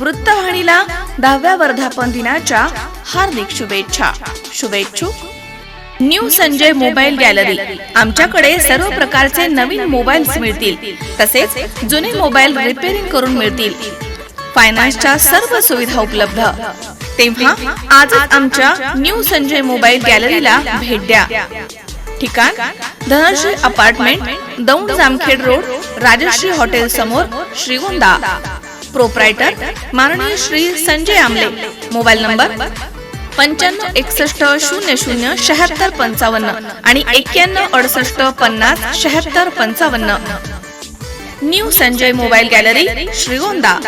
वृत्तवाहिनीला दहाव्या वर्धापन दिनाच्या हार्दिक शुभेच्छा. शुभेच्छुक न्यू संजय मोबाईल गॅलरी. आमच्याकडे सर्व प्रकारचे नवीन मोबाईल्स मिळतील. तसेच जुने मोबाईल रिपेअरिंग करून मिळतील. फायनान्सच्या सर्व सुविधा उपलब्ध. तेव्हा आजच आमच्या न्यू संजय मोबाईल गॅलरीला भेट द्या. ठिकाण Dhanashree apartment Daund Jamkhed road Rajashree hotel समोर श्रीगोंदा. प्रोप्रायटर माननीय श्री संजय आमले. मोबाईल नंबर पंच्याण्णव एकसष्ट शून्य शून्य शहात्तर पंचावन्न आणि एक्क्याण्णव अडसष्ट पन्नास शहात्तर पंचावन्न. New Sanjay mobile gallery Shrigonda.